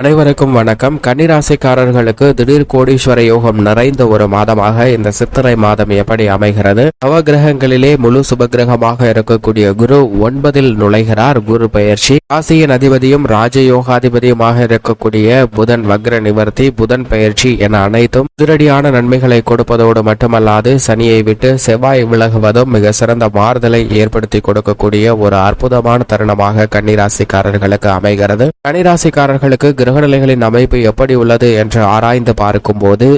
அனைவருக்கும் வணக்கம். கன்னிராசிக்காரர்களுக்கு திடீர் கோடீஸ்வர யோகம் நிறைந்த ஒரு மாதமாக இந்த சித்திரை மாதம் எப்படி அமைகிறது? நவகிரகங்களிலே முழு சுபகிரகமாக இருக்கக்கூடிய குரு ஒன்பதில் நுழைகிறார். குரு பயிற்சி ராசியின் அதிபதியும் ராஜயோகாதிபதியுமாக இருக்கக்கூடிய புதன் வக்ர நிவர்த்தி புதன் பயிற்சி என அனைத்தும் அதிரடியான நன்மைகளை கொடுப்பதோடு மட்டுமல்லாது சனியை விட்டு செவ்வாய் விலகுவதும் மிக சிறந்த மாறுதலை ஏற்படுத்தி கொடுக்கக்கூடிய ஒரு அற்புதமான தருணமாக கன்னிராசிக்காரர்களுக்கு அமைகிறது. கன்னிராசிக்காரர்களுக்கு கிரகநிலைகளின் அமைப்பு எப்படி உள்ளது என்று ஆராய்ந்து பார்க்கும்போது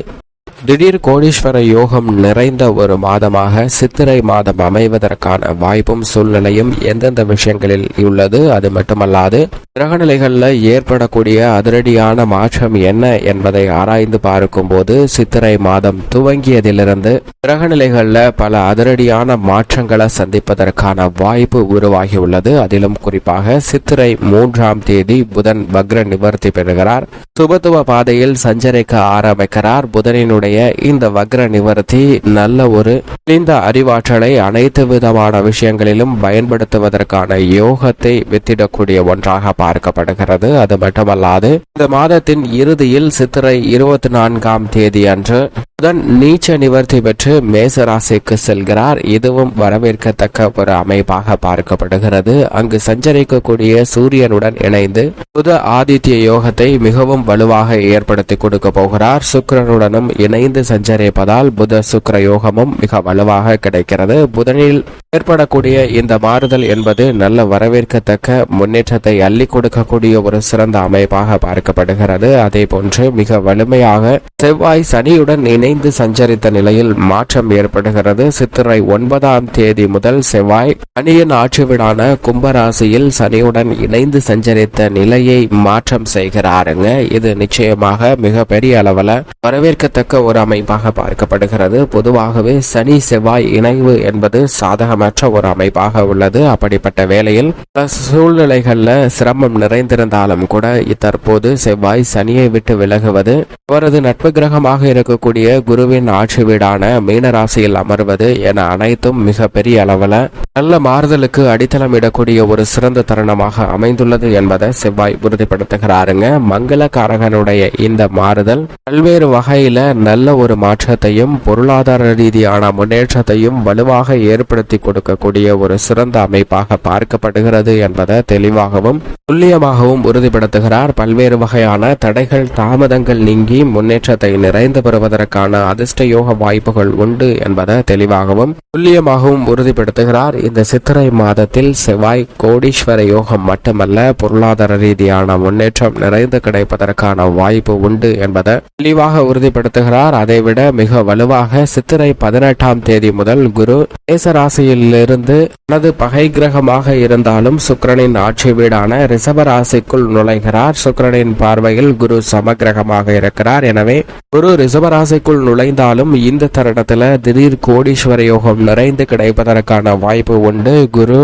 திடீர் கோடீஸ்வர யோகம் நிறைந்த ஒரு மாதமாக சித்திரை மாதம் அமைவதற்கான வாய்ப்பும் சூழ்நிலையும் எந்தெந்த விஷயங்களில் உள்ளது அது மட்டுமல்லாது கிரகநிலைகளில் ஏற்படக்கூடிய அதிரடியான மாற்றம் என்ன என்பதை ஆராய்ந்து பார்க்கும்போது சித்திரை மாதம் துவங்கியதிலிருந்து கிரகநிலைகளில் பல அதிரடியான மாற்றங்களை சந்திப்பதற்கான வாய்ப்பு உருவாகியுள்ளது. அதிலும் குறிப்பாக சித்திரை மூன்றாம் தேதி புதன் வக்ர நிவர்த்தி பெறுகிறார். சுபத்துவ பாதையில் சஞ்சரிக்க ஆரம்பிக்கிறார். புதனினுடைய உடைய இந்த வக்ர நிவர்த்தி நல்ல ஒரு இந்த அறிவாற்றலை அனைத்து விதமான விஷயங்களிலும் பயன்படுத்துவதற்கான யோகத்தை வித்திடக்கூடிய ஒன்றாக பார்க்கப்படுகிறது. அது மட்டுமல்லாது இந்த மாதத்தின் இறுதியில் சித்திரை இருபத்தி நான்காம் தேதி அன்று புதன் நீச்ச நிவர்த்தி பெற்று மேசராசிக்கு செல்கிறார். இதுவும் வரவேற்கத்தக்க ஒரு அமைப்பாக பார்க்கப்படுகிறது. அங்கு சஞ்சரிக்கக்கூடிய சூரியனுடன் இணைந்து புத ஆதித்ய யோகத்தை மிகவும் வலுவாக ஏற்படுத்தி கொடுக்க போகிறார். சுக்கிரனுடனும் இணைந்து சஞ்சரிப்பதால் புத சுக்கிர யோகமும் மிக வலுவாக கிடைக்கிறது. புதனில் ஏற்படக்கூடிய இந்த மாறுதல் என்பது நல்ல வரவேற்கத்தக்க முன்னேற்றத்தை அள்ளி கொடுக்கக்கூடிய ஒரு சிறந்த அமைப்பாக பார்க்கப்படுகிறது. அதே போன்று மிக வலிமையாக செவ்வாய் சனியுடன் இணைந்து சஞ்சரித்த நிலையில் மாற்றம் ஏற்படுகிறது. சித்திரை ஒன்பதாம் தேதி முதல் செவ்வாய் சனியின் ஆட்சி வீடான கும்பராசியில் சனியுடன் இணைந்து சஞ்சரித்த நிலையை மாற்றம் செய்கிறாருங்க. இது நிச்சயமாக மிக பெரிய அளவில் வரவேற்கத்தக்க ஒரு அமைப்பாக பார்க்கப்படுகிறது. பொதுவாகவே சனி செவ்வாய் இணைவு என்பது சாதகமற்ற ஒரு அமைப்பாக உள்ளது. அப்படிப்பட்ட வேளையில் பல சூழ்நிலைகள்ல சிரமம் நிறைந்திருந்தாலும் கூட தற்போது செவ்வாய் சனியை விட்டு விலகுவது அவரது நட்பு கிரகமாக இருக்கக்கூடிய குருவின் ஆட்சி வீடான மீனராசியில் அமர்வது என அனைத்தும் மிக பெரிய அளவில் நல்ல மாறுதலுக்கு அடித்தளம் இடக்கூடிய ஒரு சிறந்த தருணமாக அமைந்துள்ளது என்பதை செவ்வாய் உறுதிப்படுத்துகிறாருங்க. மங்களகாரகனுடைய இந்த மாறுதல் பல்வேறு வகையில நல்ல ஒரு மாற்றத்தையும் பொருளாதார ரீதியான முன்னேற்றத்தையும் வலுவாக ஏற்படுத்தி கொடுக்கக்கூடிய ஒரு சிறந்த அமைப்பாக பார்க்கப்படுகிறது என்பதை தெளிவாகவும் துல்லியமாகவும் உறுதிப்படுத்துகிறார். பல்வேறு வகையான தடைகள் தாமதங்கள் நீங்கி முன்னேற்றத்தை நிறைந்து பெறுவதற்கான அதிர்ஷ்ட யோக வாய்ப்புகள் உண்டு என்பதை தெளிவாகவும் துல்லியமாகவும் உறுதிப்படுத்துகிறார். இந்த சித்திரை மாதத்தில் செவ்வாய் கோடீஸ்வர யோகம் மட்டுமல்ல பொருளாதார ரீதியான முன்னேற்றம் நிறைந்து கிடைப்பதற்கான வாய்ப்பு உண்டு என்பதை தெளிவாக உறுதிப்படுத்துகிறார். அதைவிட மிக வலுவாக சித்திரை பதினெட்டாம் தேதி முதல் குரு மேசராசியிலிருந்து தனது பகை கிரகமாக இருந்தாலும் சுக்கிரனின் ஆட்சி வீடான ரிஷபராசிக்குள் நுழைகிறார். சுக்கிரனின் பார்வையில் குரு சமகிரகமாக இருக்கிறார் எனவே குரு ரிஷபராசிக்குள் நுழைந்தாலும் இந்த தருணத்துல திடீர் கோடீஸ்வர யோகம் நிறைந்து கிடைப்பதற்கான வாய்ப்பு உண்டு. குரு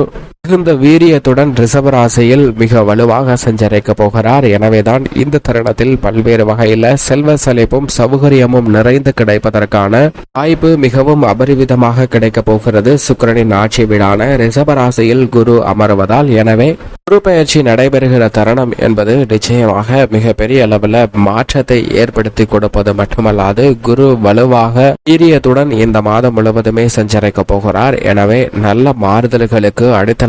மிகுந்த வீரியத்துடன் ரிஷபராசியில் மிக வலுவாக சஞ்சரிக்க போகிறார். எனவேதான் இந்த தருணத்தில் பல்வேறு வகையில செல்வ செழிப்பும் சௌகரியமும் நிறைந்து கிடைப்பதற்கான வாய்ப்பு மிகவும் அபரிவிதமாக கிடைக்க போகிறது. சுக்கரனின் ஆட்சி வீடான ரிஷபராசியில் குரு அமர்வதால் எனவே குரு பயிற்சி நடைபெறுகிற தருணம் என்பது நிச்சயமாக மிக பெரிய அளவில் மாற்றத்தை ஏற்படுத்தி கொடுப்பது மட்டுமல்லாது குரு வலுவாக வீரியத்துடன் இந்த மாதம் முழுவதுமே சஞ்சரிக்க போகிறார். எனவே நல்ல மாறுதல்களுக்கு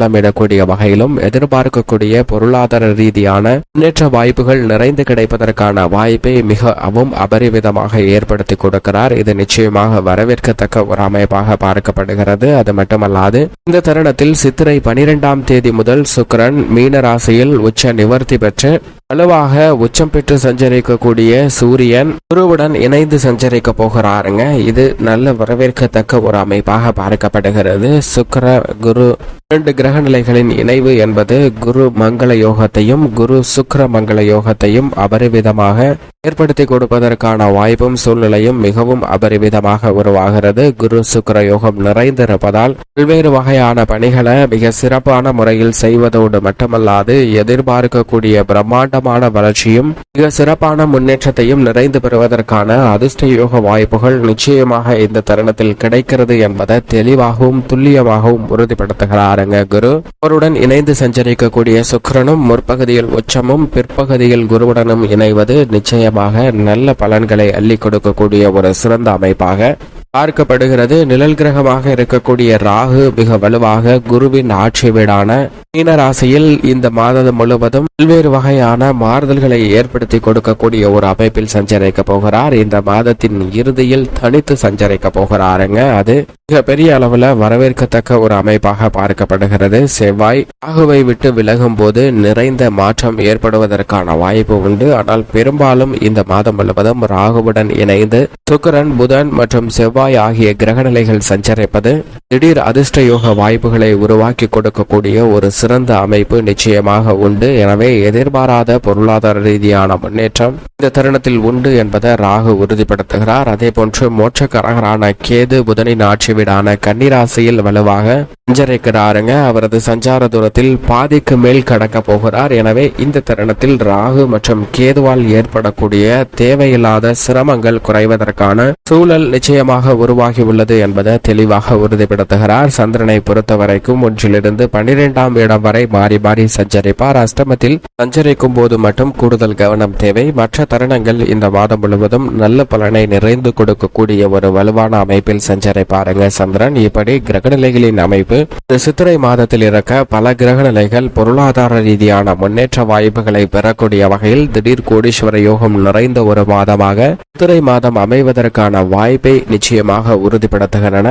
திட்டமிடக்கூடிய வகையிலும் எதிர்பார்க்கக்கூடிய பொருளாதார ரீதியான முன்னேற்ற வாய்ப்புகள் நிறைந்து கிடைப்பதற்கான வாய்ப்பை மிகவும் அபரிவிதமாக ஏற்படுத்தி கொடுக்கிறார். இது நிச்சயமாக வரவேற்கத்தக்க ஒரு அமைப்பாக பார்க்கப்படுகிறது. அது மட்டுமல்லாது இந்த தருணத்தில் சித்திரை பனிரெண்டாம் தேதி முதல் சுக்கரன் மீன ராசியில் உச்ச நிவர்த்தி பெற்று வலுவாக உச்சம் பெற்று சஞ்சரிக்கக்கூடிய சூரியன் குருவுடன் இணைந்து சஞ்சரிக்க போகிறாருங்க. இது நல்ல வரவேற்கத்தக்க ஒரு அமைப்பாக பார்க்கப்படுகிறது. சுக்கிர குரு இரண்டு கிரக நிலைகளின் இணைவு என்பது குரு மங்கள யோகத்தையும் குரு சுக்கர மங்கள யோகத்தையும் அபரிவிதமாக ஏற்படுத்தி கொடுப்பதற்கான வாய்ப்பும் சூழ்நிலையும் மிகவும் அபரிமிதமாக உருவாகிறது. குரு சுக்கர யோகம் நிறைந்திருப்பதால் பல்வேறு வகையான பணிகளை மிக சிறப்பான முறையில் செய்வதோடு மட்டுமல்லாது எதிர்பார்க்கக்கூடிய பிரம்மாண்டமான வளர்ச்சியும் மிக சிறப்பான முன்னேற்றத்தையும் நிறைந்து பெறுவதற்கான அதிர்ஷ்ட யோக வாய்ப்புகள் நிச்சயமாக இந்த தருணத்தில் கிடைக்கிறது என்பதை தெளிவாகவும் துல்லியமாகவும் உறுதிப்படுத்துகிறாருங்க குரு. அவருடன் இணைந்து சஞ்சரிக்கக்கூடிய சுக்கரனும் முற்பகுதியில் உச்சமும் பிற்பகுதியில் குருவுடனும் இணைவது நிச்சயம் நிச்சயமாக நல்ல பலன்களை அள்ளி கொடுக்கக்கூடிய ஒரு சிறந்த அமைப்பாக பார்க்கப்படுகிறது. நிழல் கிரகமாக இருக்கக்கூடிய ராகு மிக வலுவாக குருவின் ஆட்சி வீடான மீன ராசியில் இந்த மாதம் முழுவதும் பல்வேறு வகையான மாறுதல்களை ஏற்படுத்தி கொடுக்கக்கூடிய ஒரு அமைப்பில் சஞ்சரிக்க போகிறார். இந்த மாதத்தின் இறுதியில் தனித்து சஞ்சரிக்க போகிறாருங்க. அது மிக பெரிய அளவுல வரவேற்கத்தக்க ஒரு அமைப்பாக பார்க்கப்படுகிறது. செவ்வாய் ராகுவை விட்டு விலகும் போது நிறைந்த மாற்றம் ஏற்படுவதற்கான வாய்ப்பு உண்டு. ஆனால் பெரும்பாலும் இந்த மாதம் முழுவதும் ராகுவுடன் இணைந்து சுக்கரன் புதன் மற்றும் செவ்வாய் ஆகிய கிரகநிலைகள் சஞ்சரிப்பது திடீர் அதிர்ஷ்ட யோக வாய்ப்புகளை உருவாக்கி கொடுக்கக்கூடிய ஒரு சிறந்த அமைப்பு நிச்சயமாக உண்டு. எனவே எதிர்பாராத பொருளாதார ரீதியான முன்னேற்றம் இந்த தருணத்தில் உண்டு என்பதை ராகு உறுதிப்படுத்துகிறார். அதே போன்று மோட்சக்காரகரான கேது புதனின் ஆட்சி வீடான கன்னிராசியில் வலுவாக சஞ்சரிக்கிறாருங்க. அவரது சஞ்சார தூரத்தில் பாதிக்கு மேல் கடக்க போகிறார். எனவே இந்த தருணத்தில் ராகு மற்றும் கேதுவால் ஏற்படக்கூடிய தேவையில்லாத சிரமங்கள் குறைவதற்கான சூழல் நிச்சயமாக உருவாகியுள்ளது என்பதை தெளிவாக உறுதிப்படுத்துகிறார். சந்திரனை பொறுத்த வரைக்கும் ஒன்றிலிருந்து பன்னிரெண்டாம் இடம் வரை மாறி மாறி சஞ்சரிப்பார். அஷ்டமத்தில் சஞ்சரிக்கும் போது மட்டும் கூடுதல் கவனம் தேவை. மற்ற தருணங்கள் இந்த மாதம் முழுவதும் நல்ல பலனை நிறைந்து கொடுக்கக்கூடிய ஒரு வலுவான அமைப்பில் சஞ்சரிப்பாருங்க சந்திரன். இப்படி கிரகநிலைகளின் அமைப்பு சித்திரை மாதத்தில் இருக்க பல கிரகநிலைகள் பொருளாதார ரீதியான முன்னேற்ற வாய்ப்புகளை பெறக்கூடிய வகையில் திடீர் கோடீஸ்வர யோகம் நிறைந்த ஒரு மாதமாக சித்திரை மாதம் அமைவதற்கான வாய்ப்பை நிச்சயம் நிச்சயமாக உறுதிப்படுத்துகின்றன.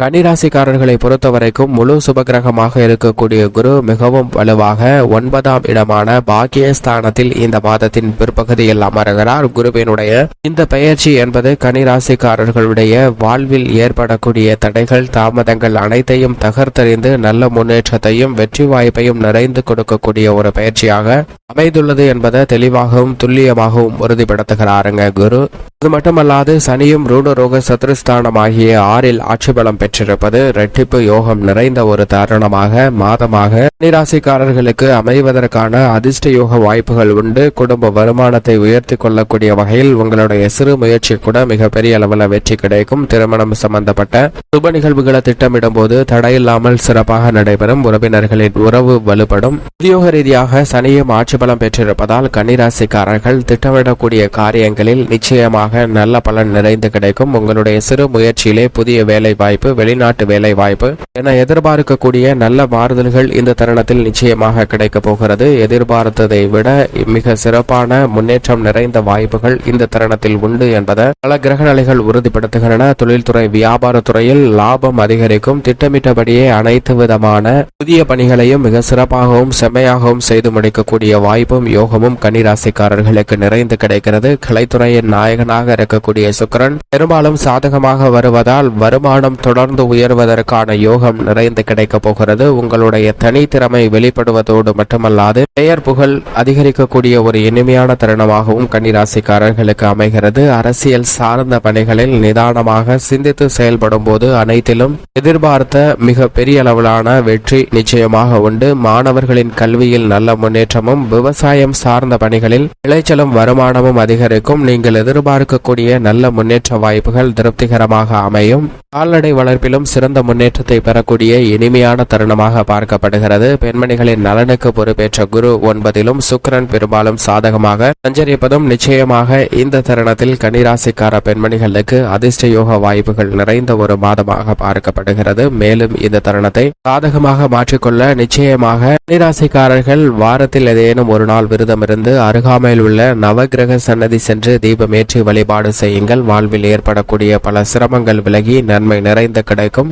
கன்னிராசிக்காரர்களை பொறுத்தவரைக்கும் முழு சுபகிரகமாக இருக்கக்கூடிய குரு மிகவும் வலுவாக ஒன்பதாம் இடமான பாக்கியஸ்தானத்தில் இந்த மாதத்தின் பிற்பகுதியில் அமருகிறார். குருவினுடைய இந்த பெயர்ச்சி என்பது கன்னிராசிக்காரர்களுடைய வாழ்வில் ஏற்படக்கூடிய தடைகள் தாமதங்கள் அனைத்தையும் தகர்த்தறிந்து நல்ல முன்னேற்றத்தையும் வெற்றி வாய்ப்பையும் நிறைந்து கொடுக்கக்கூடிய ஒரு பயிற்சியாக அமைந்துள்ளது என்பதை தெளிவாகவும் துல்லியமாகவும் உறுதிப்படுத்துகிறாருங்க குரு. அது மட்டுமல்லாது சனியும் ரூடரோக சத்ருஸ்தானம் ஆகிய ஆறில் ஆட்சி பலம் பெற்றிருப்பது ரெட்டிப்பு யோகம் நிறைந்த ஒரு தருணமாக மாதமாக நிராசிக்காரர்களுக்கு அமைவதற்கான அதிர்ஷ்ட யோக வாய்ப்புகள் உண்டு. குடும்ப வருமானத்தை உயர்த்தி கொள்ளக்கூடிய வகையில் உங்களுடைய சிறு முயற்சி கூட மிகப்பெரிய அளவில் வெற்றி கிடைக்கும். திருமணம் சம்பந்தப்பட்ட சுப நிகழ்வுகளை திட்டமிடும் போது தடையில்லாமல் சிறப்பாக நடைபெறும். உறவினர்களின் உறவு வலுப்படும். உத்தியோக ரீதியாக சனியும் ஆட்சி பலம் பெற்றிருப்பதால் கன்னிராசிக்காரர்கள் திட்டமிடக்கூடிய காரியங்களில் நிச்சயமாக நல்ல பலன் நிறைந்து கிடைக்கும். உங்களுடைய சிறு முயற்சியிலே புதிய வேலை வாய்ப்பு வெளிநாட்டு வேலை வாய்ப்பு என எதிர்பார்க்கக்கூடிய நல்ல மாறுதல்கள் இந்த தருணத்தில் நிச்சயமாக கிடைக்க போகிறது. எதிர்பார்த்ததை விட மிக சிறப்பான முன்னேற்றம் நிறைந்த வாய்ப்புகள் இந்த தருணத்தில் உண்டு என்பதை பல கிரகநிலைகள் உறுதிப்படுத்துகின்றன. தொழில்துறை வியாபாரத்துறையில் லாபம் அதிகரிக்கும். திட்டமிட்டபடியே அனைத்து விதமான புதிய பணிகளையும் மிக சிறப்பாகவும் செம்மையாகவும் செய்து முடிக்கக்கூடிய வாய்ப்பும் யோகமும் கன்னிராசிக்காரர்களுக்கு நிறைந்து கிடைக்கிறது. கலைத்துறையின் நாயகனாக இருக்கக்கூடிய சுக்கரன் பெரும்பாலும் சாதகமாக வருவதால் வருமானம் தொடர்ந்து உயர்வதற்கான யோகம் நிறைந்து கிடைக்கப் போகிறது. உங்களுடைய தனித்திறமை வெளிப்படுவதோடு மட்டுமல்லாது பெயர் புகழ் அதிகரிக்கக்கூடிய ஒரு இனிமையான தருணமாகவும் கன்னிராசிக்காரர்களுக்கு அமைகிறது. அரசியல் சார்ந்த பணிகளில் நிதானமாக சிந்தித்து செயல்படும் போது அனைத்திலும் எதிர்பார்த்த மிக பெரிய அளவிலான வெற்றி நிச்சயமாக உண்டு. மாணவர்களின் கல்வியில் நல்ல முன்னேற்றமும் விவசாயம் சார்ந்த பணிகளில் விளைச்சலும் வருமானமும் அதிகரிக்கும். நீங்கள் எதிர்பார்க்கக்கூடிய நல்ல முன்னேற்ற வாய்ப்புகள் திருப்திகரமாக அமையும். கால்நடை வளர்ப்பிலும் சிறந்த முன்னேற்றத்தை பெறக்கூடிய இனிமையான தருணமாக பார்க்கப்படுகிறது. பெண்மணிகளின் நலனுக்கு பொறுப்பேற்ற குரு ஒன்பதிலும் சுக்கிரன் பெரும்பாலும் சாதகமாக சஞ்சரிப்பதும் நிச்சயமாக இந்த தருணத்தில் கன்னிராசிக்கார பெண்மணிகளுக்கு அதிர்ஷ்ட யோக வாய்ப்புகள் நிறைந்த ஒரு மாதமாக பார்க்கப்படுகிறது. மேலும் இந்த தருணத்தை சாதகமாக மாற்றிக்கொள்ள நிச்சயமாக கன்னிராசிக்காரர்கள் வாரத்தில் ஏதேனும் ஒரு நாள் விரதம் இருந்து அருகாமையில் உள்ள நவகிரக சன்னதி சென்று தீபமேற்றி வழிபாடு செய்யுங்கள். வாழ்வில் ஏற்படக்கூடிய பல சிரமங்கள் விலகி நன்மை நிறைந்து கிடைக்கும்.